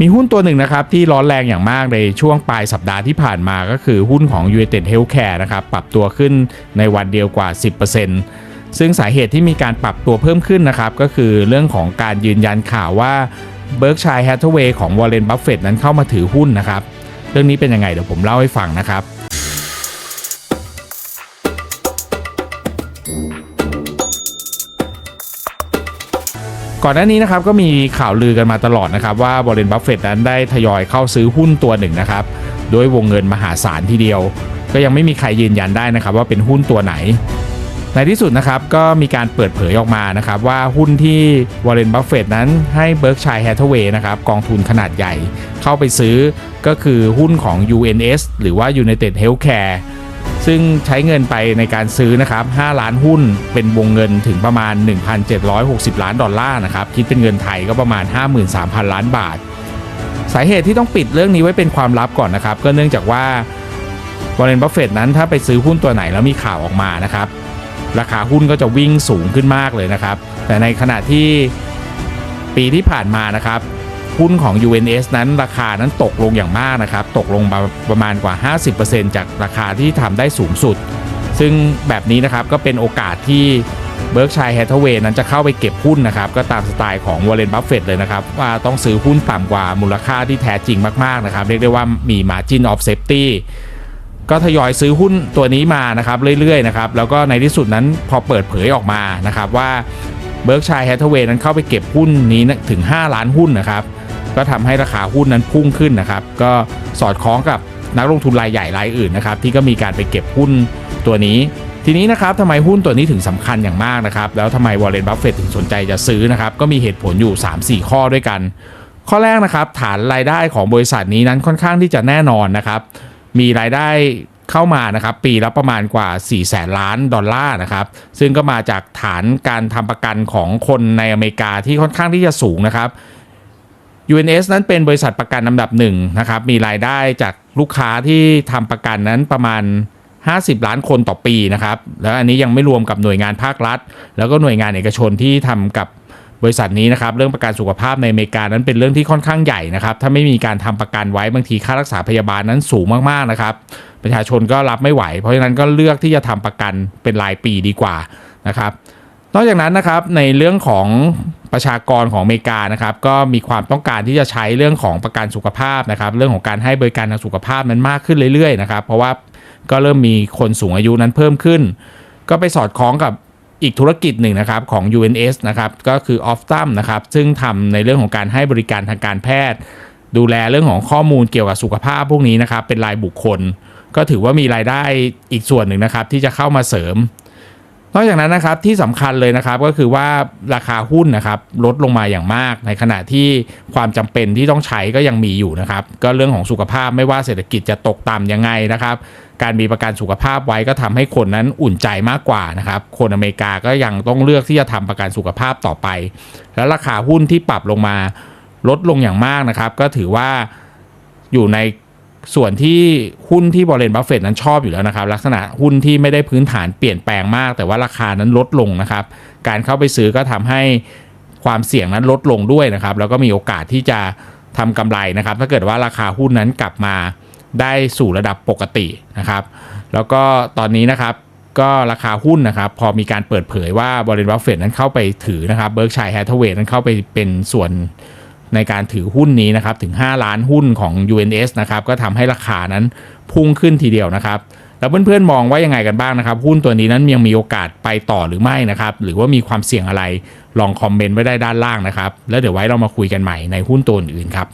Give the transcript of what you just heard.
มีหุ้นตัวหนึ่งนะครับที่ร้อนแรงอย่างมากในช่วงปลายสัปดาห์ที่ผ่านมาก็คือหุ้นของ United Healthcare นะครับปรับตัวขึ้นในวันเดียวกว่า 10%ซึ่งสาเหตุที่มีการปรับตัวเพิ่มขึ้นนะครับก็คือเรื่องของการยืนยันข่าวว่า Berkshire Hathaway ของ Warren Buffett นั้นเข้ามาถือหุ้นนะครับ เรื่องนี้เป็นยังไงเดี๋ยวผมเล่าให้ฟังนะครับ ก่อนหน้านี้นะครับก็มีข่าวลือกันมาตลอดนะครับว่าบร r เ e นบัฟเฟตนั้นได้ทยอยเข้าซื้อหุ้นตัวหนึ่งนะครับด้วยวงเงินมหาศาลทีเดียว ก็ยังไม่มีใครยืนยันได้นะครับว่าเป็นหุ้นตัวไหน ในที่สุดนะครับก็มีการเปิดเผยออกมานะครับว่าหุ้นที่วอร์เรนบัฟเฟตนั้นให้เบิร์กชัยแฮทเวย์นะครับกองทุนขนาดใหญ่ เข้าไปซื้อก็คือหุ้นของ UNS หรือว่า United Healthcare ซึ่งใช้เงินไปในการซื้อนะครับ 5 ล้านหุ้นเป็นวงเงินถึงประมาณ 1,760 ล้านดอลลาร์นะครับ คิดเป็นเงินไทยก็ประมาณ 53,000 ล้านบาท สาเหตุที่ต้องปิดเรื่องนี้ไว้เป็นความลับก่อนนะครับ ก็เนื่องจากว่าวอร์เรนบัฟเฟตนั้นถ้าไปซื้อหุ้นตัวไหนแล้วมีข่าวออกมานะครับ ราคาหุ้นก็จะวิ่งสูงขึ้นมากเลยนะครับ แต่ในขณะที่ปีที่ผ่านมานะครับ หุ้นของ UNS นั้นราคานั้นตกลงอย่างมากนะครับ ตกลงมาประมาณกว่า 50%จากราคาที่ทำได้สูงสุด ซึ่งแบบนี้นะครับก็เป็นโอกาสที่เบิร์กชัยแฮทเวย์นั้นจะเข้าไปเก็บหุ้นนะครับ ก็ตามสไตล์ของวอร์เรนบัฟเฟตเลยนะครับ ว่าต้องซื้อหุ้นต่ำกว่ามูลค่าที่แท้จริงมาก ๆ นะครับ เรียกได้ว่ามี Margin of Safety ก็ทยอยซื้อหุ้นตัวนี้มานะครับเรื่อยๆนะครับแล้วก็ในที่สุดนั้นพอเปิดเผยออกมานะครับว่าเบิร์กชัยแฮทเวย์นั้นเข้าไปเก็บหุ้นนี้ถึง 5 ล้านหุ้นนะครับ ก็ทำให้ราคาหุ้นนั้นพุ่งขึ้นนะครับ ก็สอดคล้องกับนักลงทุนรายใหญ่รายอื่นนะครับ ที่ก็มีการไปเก็บหุ้นตัวนี้ ทีนี้นะครับทำไมหุ้นตัวนี้ถึงสำคัญอย่างมากนะครับ แล้วทำไมวอร์เรนบัฟเฟตถึงสนใจจะซื้อนะครับ ก็มีเหตุผลอยู่ 3-4 ข้อด้วยกัน ข้อแรกนะครับ ฐานรายได้ของบริษัทนี้นั้นค่อนข้างที่จะแน่นอนนะครับ มีรายได้เข้ามานะครับปีละประมาณกว่า4แสนล้านดอลลาร์นะครับซึ่งก็มาจากฐานการทำประกันของคนในอเมริกาที่ค่อนข้างที่จะสูงนะครับ UNS นั้นเป็นบริษัทประกันลำดับหนึ่งนะครับมีรายได้จากลูกค้าที่ทำประกันนั้นประมาณ 50 ล้านคนต่อปีนะครับแล้วอันนี้ยังไม่รวมกับหน่วยงานภาครัฐ แล้วก็หน่วยงานเอกชนที่ทำกับบริษัทนี้นะครับเรื่องประกันสุขภาพในอเมริกานั้นเป็นเรื่องที่ค่อนข้างใหญ่นะครับถ้าไม่มีการทำประกันไว้บางทีค่ารักษาพยาบาลนั้นสูงมากๆนะครับประชาชนก็รับไม่ไหว เพราะฉะนั้นก็เลือกที่จะทำประกันเป็นรายปีดีกว่านะครับนอกจากนั้นนะครับในเรื่องของ ประชากรของอเมริกานะครับก็มีความต้องการที่จะใช้เรื่องของประกันสุขภาพนะครับเรื่องของการให้บริการทางสุขภาพนั้นมากขึ้นเรื่อยๆนะครับเพราะว่าก็เริ่มมีคนสูงอายุนั้นเพิ่มขึ้น ก็ไปสอดคล้องกับอีกธุรกิจหนึ่งนะครับของ UNS นะครับก็คือ Optum นะครับซึ่งทำในเรื่องของการให้บริการทางการแพทย์ ดูแลเรื่องของข้อมูลเกี่ยวกับสุขภาพพวกนี้นะครับเป็นรายบุคคล ก็ถือว่ามีรายได้อีกส่วนหนึ่งนะครับที่จะเข้ามาเสริม นอกจากนั้นนะครับที่สำคัญเลยนะครับก็คือว่าราคาหุ้นนะครับลดลงมาอย่างมาก ในขณะที่ความจำเป็นที่ต้องใช้ก็ยังมีอยู่นะครับ ก็เรื่องของสุขภาพไม่ว่าเศรษฐกิจจะตกต่ำยังไงนะครับ การมีประกันสุขภาพไว้ก็ทำให้คนนั้นอุ่นใจมากกว่านะครับคนอเมริกาก็ยังต้องเลือกที่จะทำประกันสุขภาพต่อไป แล้วราคาหุ้นที่ปรับลงมาลดลงอย่างมากนะครับ ก็ถือว่าอยู่ใน ส่วนที่หุ้นที่บร r เรนบัฟเฟตนั้นชอบอยู่แล้วนะครับ ลักษณะหุ้นที่ไม่ได้พื้นฐานเปลี่ยนแปลงมาก แต่ว่าราคานั้นลดลงนะครับ การเข้าไปซื้อก็ทำให้ความเสี่ยงนั้นลดลงด้วยนะครับ แล้วก็มีโอกาสที่จะทำกำไรนะครับ ถ้าเกิดว่าราคาหุ้นนั้นกลับมาได้สู่ระดับปกตินะครับ แล้วก็ตอนนี้นะครับก็ราคาหุ้นนะครับ พอมีการเปิดเผยว่าบร r เรนบัฟเฟตนั้นเข้าไปถือนะครับเบิร์กชัยแฮทเวย์นั้นเข้าไปเป็นส่วน ในการถือหุ้นนี้นะครับถึง 5 ล้านหุ้นของ UNS นะครับก็ทำให้ราคานั้นพุ่งขึ้นทีเดียวนะครับแล้วเพื่อนๆมองว่ายังไงกันบ้างนะครับ หุ้นตัวนี้นั้นยังมีโอกาสไปต่อหรือไม่นะครับ หรือว่ามีความเสี่ยงอะไรลองคอมเมนต์ไว้ได้ด้านล่างนะครับ แล้วเดี๋ยวไว้เรามาคุยกันใหม่ในหุ้นตัวอื่นครับ